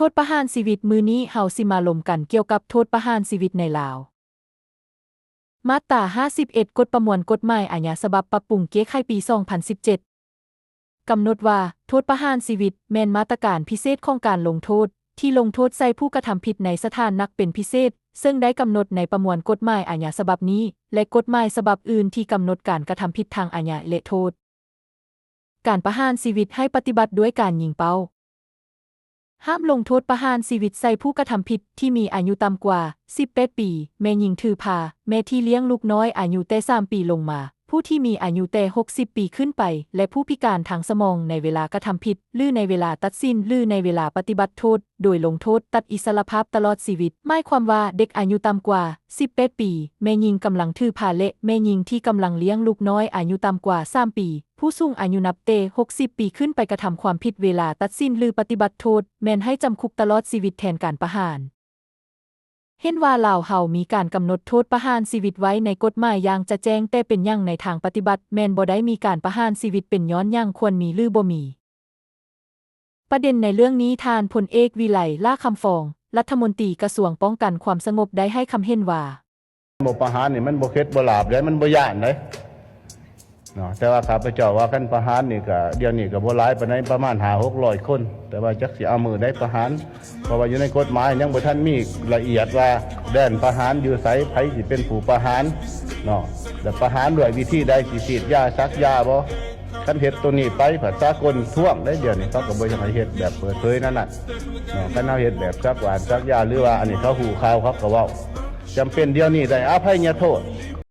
โทษประหารชีวิตมือนี้เฮาสิมาลมกันเกี่ยวกับโทษประหารชีวิตในลาว มาตรา51 กฎประมวลกฎหมายอาญาฉบับปรับปรุงแก้ไขปี 2017 กำหนดว่าโทษประหารชีวิตแม่นมาตรการพิเศษของการลงโทษ ที่ลงโทษใส่ผู้กระทำผิดในสถานนักเป็นพิเศษ ซึ่งได้กำหนดในประมวลกฎหมายอาญาฉบับนี้ และกฎหมายฉบับอื่นที่กำหนดการกระทำผิดทางอาญาและโทษ การประหารชีวิตให้ปฏิบัติด้วยการยิงเป้า ห้ามลงโทษประหารชีวิตใส่ผู้กระทำผิดที่มีอายุต่ำกว่า 18 ปี แม่หญิงถือพา แม่ที่เลี้ยงลูกน้อยอายุแต่3ปีลงมา ผู้ที่มีอายุแต่ 60 ปีขึ้นไป และผู้พิการทางสมองในเวลากระทำผิด หรือในเวลาตัดสิน หรือในเวลาปฏิบัติโทษ โดยลงโทษตัดอิสรภาพตลอดชีวิตหมายความว่าเด็กอายุต่ำกว่า 18 ปี แม่หญิงกำลังถือพาและแม่หญิงที่กำลังเลี้ยงลูกน้อยอายุต่ำกว่า 3 ปี ผู้สูงอายุนับเต60 ปีขึ้นไปกระทำความผิดเวลาตัดสินหรือปฏิบัติโทษ แม้นให้จำคุกตลอดชีวิตแทนการประหาร เห็นว่าลาวเฮามีการกำหนดโทษประหารชีวิตไว้ในกฎหมายอย่างจะแจ้งแต่เป็นอย่างในทางปฏิบัติ แมนบ่ได้มีการประหารชีวิตเป็นย้อนอย่างควรมีหรือบ่มี ประเด็นในเรื่องนี้ทานพลเอกวิไลล่าคำฟอง รัฐมนตรีกระทรวงป้องกันความสงบได้ให้คำเห็นว่าบ่ประหารนี่มันบ่เค็ดบ่หลาบเลยมันบ่ย่านเลย เนาะแต่ว่าข้าพเจ้าว่ากันประหารนี่ก็เดี๋ยวนี้ก็บ่หลายปานใดประมาณ5 600คน แต่ว่าจักสิเอามือได้ประหาร เพราะว่าอยู่ในกฎหมายยังบ่ทันมีละเอียดว่าแดนประหารอยู่ไสไผสิเป็นผู้ประหารเนาะแต่ประหารด้วยวิธีใดสิฉีดยาซักยาบ่คันเฮ็ดตัวนี้ไปผัดสากลท่วงได้เดี๋ยวนี้เขาก็บ่อยากให้เฮ็ดแบบเปิดเผยนั่นน่ะเนาะคันเฮาเฮ็ดแบบซักหวานซักยาหรือว่าอันนี้เขาหูข่าวเขาก็เว้าจำเป็นเดี๋ยวนี้ได้อภัยโทษ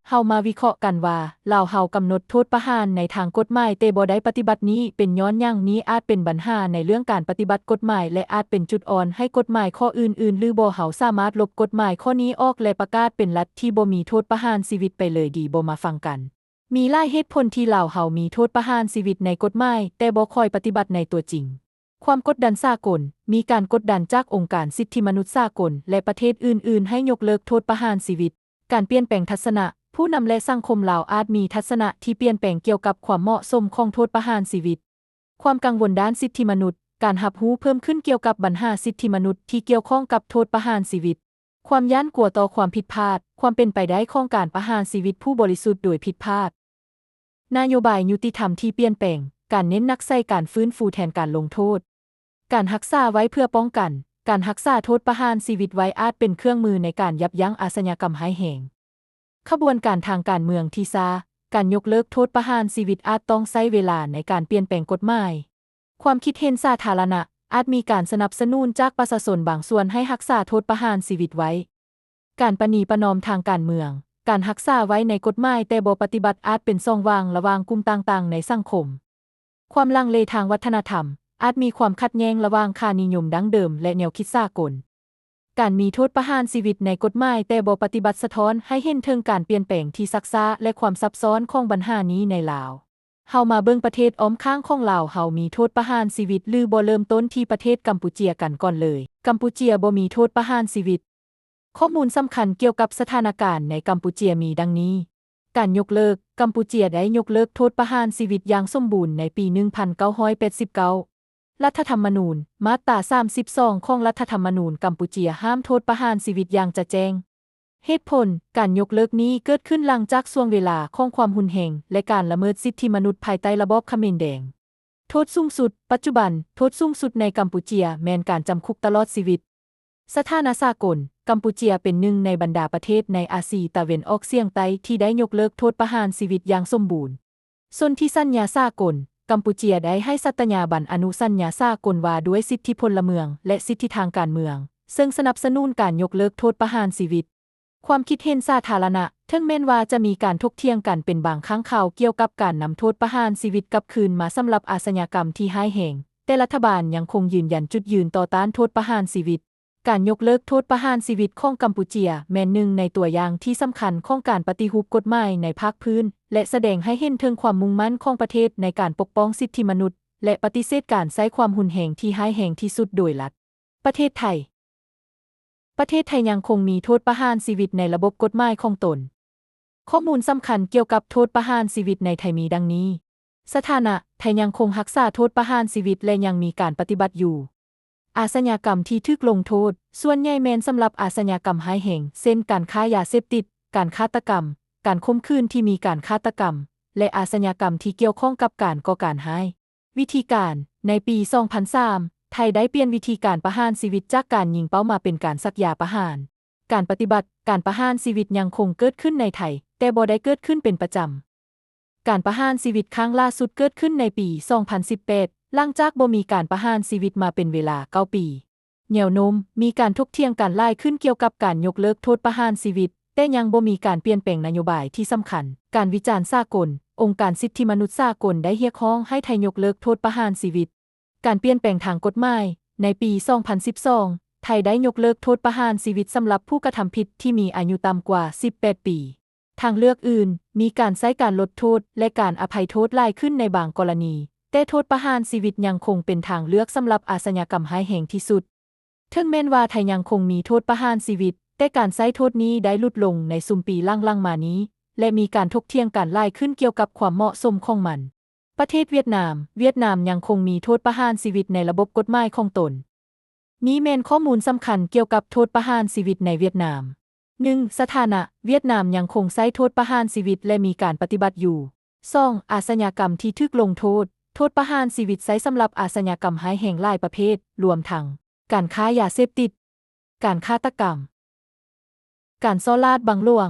เฮามาวิเคราะห์กันว่าลาวเฮากำหนดโทษประหารในทางกฎหมายแต่บ่ได้ปฏิบัตินี้เป็นย้อนย่างนี้อาจเป็นปัญหาในเรื่องการปฏิบัติกฎหมาย และอาจเป็นจุดอ่อนให้กฎหมายข้ออื่นๆ หรือบ่เฮาสามารถลบกฎหมายข้อนี้ออกและประกาศเป็นรัฐที่บ่มีโทษประหารชีวิตไปเลยดีบ่มาฟังกัน มีหลายเหตุผลที่ลาวเฮามีโทษประหารชีวิตในกฎหมายแต่บ่ค่อยปฏิบัติในตัวจริงความกดดันสากล มีการกดดันจากองค์การสิทธิมนุษยสากล และประเทศอื่น ๆ ให้ยกเลิกโทษประหารชีวิต การเปลี่ยนแปลงทัศนะ ผู้นำและสังคมลาวอาจมีทัศนะที่เปลี่ยนแปลงเกี่ยวกับความเหมาะสมของโทษประหารชีวิต ความกังวลด้านสิทธิมนุษย์ การหับหูเพิ่มขึ้นเกี่ยวกับปัญหาสิทธิมนุษย์ที่เกี่ยวข้องกับโทษประหารชีวิต ความย้านกลัวต่อความผิดพลาด ความเป็นไปได้ของการประหารชีวิตผู้บริสุทธิ์โดยผิดพลาด นโยบายยุติธรรมที่เปลี่ยนแปลง การเน้นนักใส่การฟื้นฟูแทนการลงโทษ การหักษาไว้เพื่อป้องกัน การหักษาโทษประหารชีวิตไว้อาจเป็นเครื่องมือในการยับยั้งอาชญากรรมห้ายแหง ขบวนการทางการเมืองที่ซาการยกเลิกโทษประหารชีวิตอาจต้องใช้เวลาในการเปลี่ยนแปลงกฎหมาย ความคิดเห็นสาธารณะ อาจมีการสนับสนุนจากประชาชนบางส่วนให้รักษาโทษประหารชีวิตไว้ การประนีประนอมทางการเมือง การรักษาไว้ในกฎหมายแต่บ่ปฏิบัติอาจเป็นช่องว่างระหว่างกลุ่มต่างๆ ในสังคม ความลังเลทางวัฒนธรรม อาจมีความขัดแย้งระหว่างค่านิยมดั้งเดิม และแนวคิดสากล การมีโทษประหารชีวิตในกฎหมายแต่บ่ปฏิบัติสะท้อนให้เห็นถึงการเปลี่ยนแปลงที่ซักซ้าและความซับซ้อนของปัญหานี้ในลาวเฮามาเบิ่งประเทศอ้อมข้างของลาวเฮามีโทษประหารชีวิตหรือบ่เริ่มต้นที่ประเทศกัมพูเจียกันก่อนเลย กัมพูเจียบ่มีโทษประหารชีวิต ข้อมูลสำคัญเกี่ยวกับสถานการณ์ในกัมพูเจียมีดังนี้ การยกเลิก กัมพูเจียได้ยกเลิกโทษประหารชีวิตอย่างสมบูรณ์ในปี 1989 รัฐธรรมนูญ มาตรา32ของรัฐธรรมนูญกัมพูเจียห้ามโทษประหารชีวิตอย่างจะแจ้ง เหตุผล การยกเลิกนี้เกิดขึ้นหลังจากช่วงเวลาของความหุนแหงและการละเมิดสิทธิมนุษย์ภายใต้ระบอบเขมรแดง โทษสูงสุด ปัจจุบัน โทษสูงสุดในกัมพูเจียแมนการจำคุกตลอดชีวิต สถานะสากล กัมพูเจียเป็นหนึ่งในบรรดาประเทศในอาซีตะเวนออกเฉียงใต้ที่ได้ยกเลิกโทษประหารชีวิตอย่างสมบูรณ์ส่วนที่สัญญาสากล กัมพูเจียได้ให้สัตญาบันอนุสัญญาสากลว่าด้วยสิทธิพลเมือง และสิทธิทางการเมือง ซึ่งสนับสนุนการยกเลิกโทษประหารชีวิต ความคิดเห็นสาธารณะถึงแม้นว่าจะมีการทกเถียงกันเป็นบางครั้งข่าวเกี่ยวกับการนำโทษประหารชีวิตกลับคืนมาสำหรับอาชญากรรมที่ห้ายแหงแต่รัฐบาลยังคงยืนยันจุดยืนต่อต้านโทษประหารชีวิต การยกเลิกโทษประหารชีวิตของกัมพูเจีย แม่นหนึ่งในตัวอย่างที่สำคัญของการปฏิรูปกฎหมายในภาคพื้น และแสดงให้เห็นถึงความมุ่งมั่นของประเทศในการปกป้องสิทธิมนุษย์ และปฏิเสธการใช้ความหุนแหงที่ห้ายแหงที่สุดโดยรัฐประเทศไทย ประเทศไทยยังคงมีโทษประหารชีวิตในระบบกฎหมายของตน ข้อมูลสำคัญเกี่ยวกับโทษประหารชีวิตในไทยมีดังนี้ สถานะไทยยังคงรักษาโทษประหารชีวิตและยังมีการปฏิบัติอยู่ อาชญากรรมที่ถูกลงโทษ ส่วนใหญ่แมนสำหรับอาชญากรรมหายแห่งเช่นการค้ายาเสพติด การฆาตกรรม การข่มขืนที่มีการฆาตกรรม และอาชญากรรมที่เกี่ยวข้องกับการก่อการหายวิธีการ ในปี 2003 ไทยได้เปลี่ยนวิธีการประหารชีวิตจากการยิงเป้ามาเป็นการสักยาประหาร การปฏิบัติการประหารชีวิตยังคงเกิดขึ้นในไทย แต่บ่ได้เกิดขึ้นเป็นประจำการประหารชีวิตครั้งล่าสุดเกิดขึ้นในปี 2018 หลังจากบ่มีการประหารชีวิตมาเป็นเวลา9ปีแนวโน้มมีการทกเถียงกันหลายขึ้นเกี่ยวกับการยกเลิกโทษประหารชีวิต แต่ยังบ่มีการเปลี่ยนแปลงนโยบายที่สำคัญ การวิจารณ์สากล องค์การสิทธิมนุษย์สากลได้เรียกร้องให้ไทยยกเลิกโทษประหารชีวิต การเปลี่ยนแปลงทางกฎหมายในปี 2012 ไทยได้ยกเลิกโทษประหารชีวิตสำหรับผู้กระทำผิดที่มีอายุต่ำกว่า 18 ปี ทางเลือกอื่น มีการใช้การลดโทษ และการอภัยโทษหลายขึ้นในบางกรณี แต่โทษประหารชีวิตยังคงเป็นทางเลือกสำหรับอาชญากรรมร้ายแรงที่สุด ถึงแม้นว่าไทยยังคงมีโทษประหารชีวิต แต่การใช้โทษนี้ได้ลดลงในซุมปีล่างๆมานี้ และมีการถกเถียงกันหลายขึ้นเกี่ยวกับความเหมาะสมของมัน ประเทศเวียดนาม เวียดนามยังคงมีโทษประหารชีวิตในระบบกฎหมายของตน นี้แมนข้อมูลสำคัญเกี่ยวกับโทษประหารชีวิตในเวียดนาม 1. สถานะ เวียดนามยังคงใช้โทษประหารชีวิตและมีการปฏิบัติอยู่ 2. อาชญากรรมที่ถูกลงโทษ โทษประหารชีวิตใช้สำหรับอาชญากรรมร้ายแรงหลายประเภท รวมทั้งการค้ายาเสพติด การฆาตกรรม การซ่อลาดบังหลวง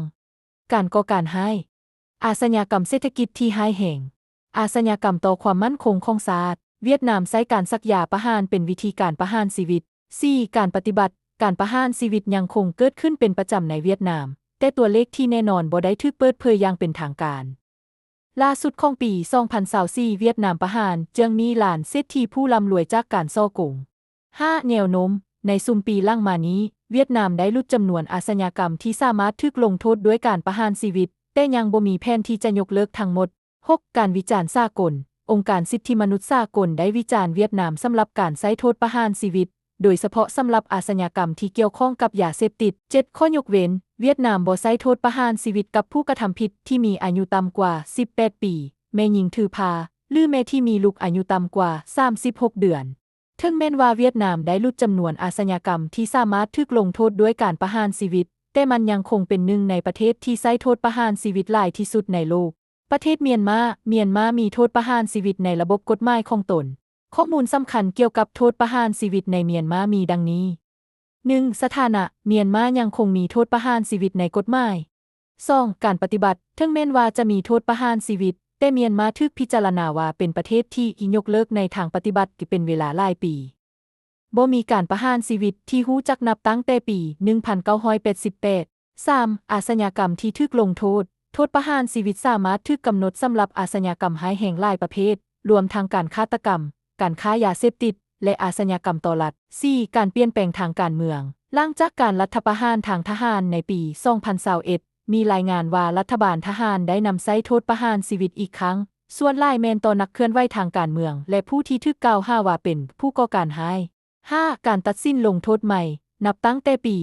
การก่อการให้อาชญากรรมเศรษฐกิจที่ร้ายแรงอาชญากรรมต่อความมั่นคงของชาติเวียดนามใช้การสักยาประหารเป็นวิธีการประหารชีวิต 4. การปฏิบัติ การประหารชีวิตยังคงเกิดขึ้นเป็นประจำในเวียดนาม แต่ตัวเลขที่แน่นอนบ่ได้ถูกเปิดเผยอย่างเป็นทางการ ล่าสุดของปี2024เวียดนามประหารจึงมีหลานเศรษฐีผู้ร่ำรวยจากการซ่อกง 5. แนวโน้ม ในซุมปีล่างมานี้ เวียดนามได้ลดจำนวนอาชญากรรมที่สามารถถูกลงโทษด้วยการประหารชีวิต แต่ยังบ่มีแผนที่จะยกเลิกทั้งหมด 6. การวิจารณ์สากล องค์การสิทธิมนุษยสากลได้วิจารณ์เวียดนามสำหรับการใช้โทษประหารชีวิต โดยเฉพาะสำหรับอาชญากรรมที่เกี่ยวข้องกับยาเสพติด 7 ข้อยกเว้น เวียดนามบ่ใช้โทษประหารชีวิตกับผู้กระทำผิดที่มีอายุต่ำกว่า 18 ปี แม่หญิงถือพา หรือแม่ที่มีลูกอายุต่ำกว่า 36 เดือนถึงแม้นว่าเวียดนามได้ลดจำนวนอาชญากรรมที่สามารถถูกลงโทษด้วยการประหารชีวิต แต่มันยังคงเป็นหนึ่งในประเทศที่ใช้โทษประหารชีวิตหลายที่สุดในโลก ประเทศเมียนมา เมียนมามีโทษประหารชีวิตในระบบกฎหมายของตน ข้อมูลสำคัญเกี่ยวกับโทษประหารชีวิตในเมียนมามีดังนี้ 1. สถานะเมียนมายังคงมีโทษประหารชีวิตในกฎหมาย 2. การปฏิบัติถึงแม้นว่าจะมีโทษประหารชีวิต แต่เมียนมาถูกพิจารณาว่าเป็นประเทศที่ยกเลิกในทางปฏิบัติเป็นเวลาหลายปีบ่มีการประหารชีวิตที่ฮู้จักนับตั้งแต่ปี 1988 3. อาชญากรรมที่ถูกลงโทษ โทษประหารชีวิตสามารถถูกกำหนดสำหรับอาชญากรรมร้ายแรงหลายประเภท รวมทั้งการฆาตกรรม การค้ายาเสพติด และอาชญากรรมต่อรัฐ 4. การเปลี่ยนแปลงทางการเมืองหลังจากการรัฐประหารทางทหารในปี 2021มีรายงานว่ารัฐบาลทหารได้นำใช้โทษประหารชีวิตอีกครั้ง ส่วนลายแมนต่อนักเคลื่อนไหวทางการเมือง และผู้ที่ถูกกล่าวหาว่าเป็นผู้ก่อการร้าย 5. การตัดสินลงโทษใหม่ นับตั้งแต่ปี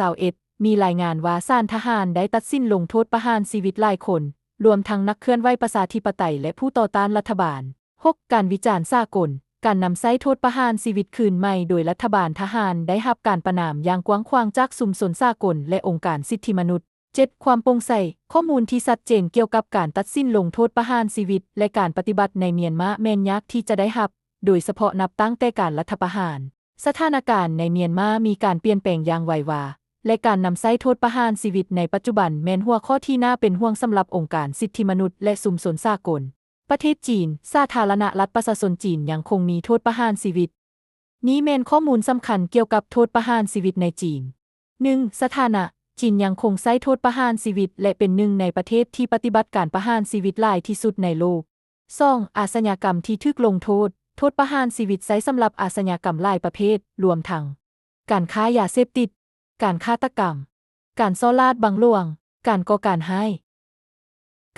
2021มีรายงานว่าศาลทหารได้ตัดสินลงโทษประหารชีวิตหลายคน รวมทั้งนักเคลื่อนไหวประชาธิปไตยและผู้ต่อต้านรัฐบาล 6. การวิจารณ์สากล การนำใช้โทษประหารชีวิตคืนใหม่โดยรัฐบาลทหารได้รับการประนามอย่างกว้างขวางจากสุมสนสากลและองค์การสิทธิมนุษย์ 7. ความโปร่งใส ข้อมูลที่ชัดเจนเกี่ยวกับการตัดสินลงโทษประหารชีวิต และการปฏิบัติในเมียนมาแมนยากที่จะได้รับ โดยเฉพาะนับตั้งแต่การรัฐประหาร สถานการณ์ในเมียนมามีการเปลี่ยนแปลงอย่างไววาและการนำใช้โทษประหารชีวิตในปัจจุบันแมนหัวข้อที่น่าเป็นห่วงสำหรับองค์การสิทธิมนุษย์และสุมสนสากล ประเทศจีน สาธารณรัฐประชาชนจีนยังคงมีโทษประหารชีวิต นี้แม่นข้อมูลสำคัญเกี่ยวกับโทษประหารชีวิตในจีน 1. สถานะ จีนยังคงใช้โทษประหารชีวิต และเป็นหนึ่งในประเทศที่ปฏิบัติการประหารชีวิตหลายที่สุดในโลก 2. อาชญากรรมที่ถูกลงโทษ โทษประหารชีวิตใช้สำหรับอาชญากรรมหลายประเภท รวมทั้ง การค้ายาเสพติด การฆาตกรรม การซ่อลาดบังหลวง การก่อการให้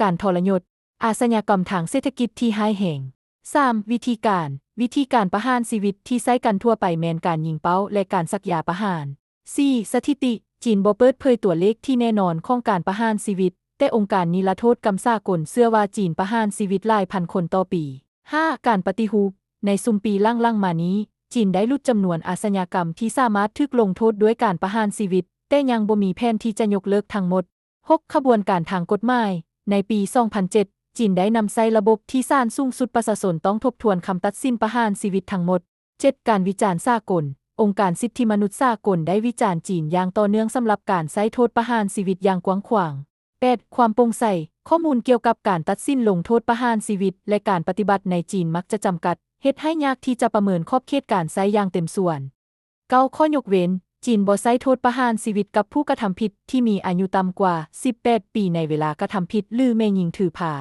การทรยศ อาชญญากรรมทางเศรษฐกิจที่ห้ายแห่ง 3. วิธีการ วิธีการประหารชีวิตที่ใช้กันทั่วไปแมนการยิงเป้าและการสักยาประหาร 4. สถิติ จีนบ่เปิดเผยตัวเลขที่แน่นอนของการประหารชีวิต แต่องค์การนิรโทษกรรมสากลเชื่อว่าจีนประหารชีวิตหลายพันคนต่อปี 5. การปฏิรูปในซุมปีล่างๆมานี้ จีนได้ลดจำนวนอาชญากรรมที่สามารถถูกลงโทษด้วยการประหารชีวิต แต่ยังบ่มีแผนที่จะยกเลิกทั้งหมด 6. ขบวนการทางกฎหมาย ในปี 2007 จีนได้นำใช้ระบบที่ศาลสูงสุดประชาชนต้องทบทวนคำตัดสินประหารชีวิตทั้งหมด 7. การวิจารณ์สากล องค์การสิทธิมนุษย์สากลได้วิจารณ์จีนอย่างต่อเนื่องสำหรับการใช้โทษประหารชีวิตอย่างกว้างขวาง 8. ความโปร่งใสข้อมูลเกี่ยวกับการตัดสินลงโทษประหารชีวิต และการปฏิบัติในจีนมักจะจำกัดเฮ็ดให้ยากที่จะประเมินขอบเขตการใช้อย่างเต็มส่วน 9. ข้อยกเว้น จีนบ่ใช้โทษประหารชีวิตกับผู้กระทำผิดที่มีอายุต่ำกว่า 18 ปีในเวลากระทำผิดหรือแม่หญิงถือผ้า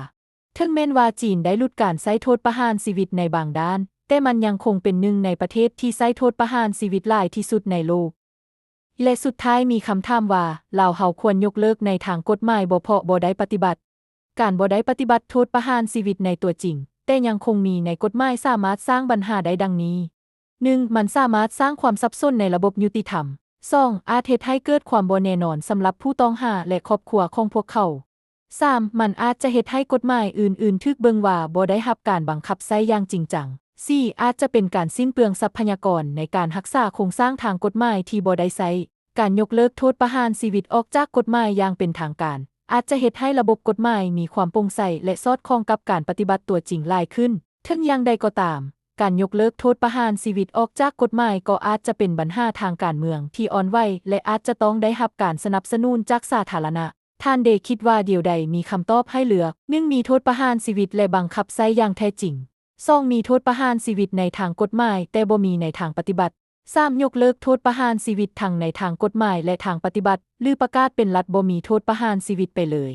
ถึงแม้นว่าจีนได้ลดการใช้โทษประหารชีวิตในบางด้าน แต่มันยังคงเป็นหนึ่งในประเทศที่ใช้โทษประหารชีวิตหลายที่สุดในโลก และสุดท้ายมีคำถามว่าลาวเฮาควรยกเลิกในทางกฎหมายบ่เพาะบ่ได้ปฏิบัติ การบ่ได้ปฏิบัติโทษประหารชีวิตในตัวจริง แต่ยังคงมีในกฎหมายสามารถสร้างปัญหาได้ดังนี้ 1. มันสามารถสร้างความสับสนในระบบยุติธรรม 2. อาจเฮ็ดให้เกิดความบ่แน่นอนสำหรับผู้ต้องหาและครอบครัวของพวกเขา 3. มันอาจจะเฮ็ดให้กฎหมายอื่นๆถูกเบิงว่าบ่ได้รับการบังคับใช้อย่างจริงจัง 4. อาจจะเป็นการสิ้นเปลืองทรัพยากรในการรักษาโครงสร้างทางกฎหมายที่บ่ได้ใช้การยกเลิกโทษประหารชีวิตออกจากกฎหมายอย่างเป็นทางการ อาจจะเฮ็ดให้ระบบกฎหมายมีความโปร่งใสและสอดคล้องกับการปฏิบัติตัวจริงหลายขึ้นถึงอย่างใดก็ตาม การยกเลิกโทษประหารชีวิตออกจากกฎหมายก็อาจจะเป็นปัญหาทางการเมืองที่อ่อนไหวและอาจจะต้องได้รับการสนับสนุนจากสาธารณะ ท่านเดคิดว่าเดียวใดมีคำตอบให้เหลือหนึ่งมีโทษประหารชีวิตและบังคับใช้อย่างแท้จริงสองมีโทษประหารชีวิตในทางกฎหมาย แต่บ่มีในทางปฏิบัติสามยกเลิกโทษประหารชีวิตทั้งในทางกฎหมายและทางปฏิบัติ หรือประกาศเป็นรัฐบ่มีโทษประหารชีวิตไปเลย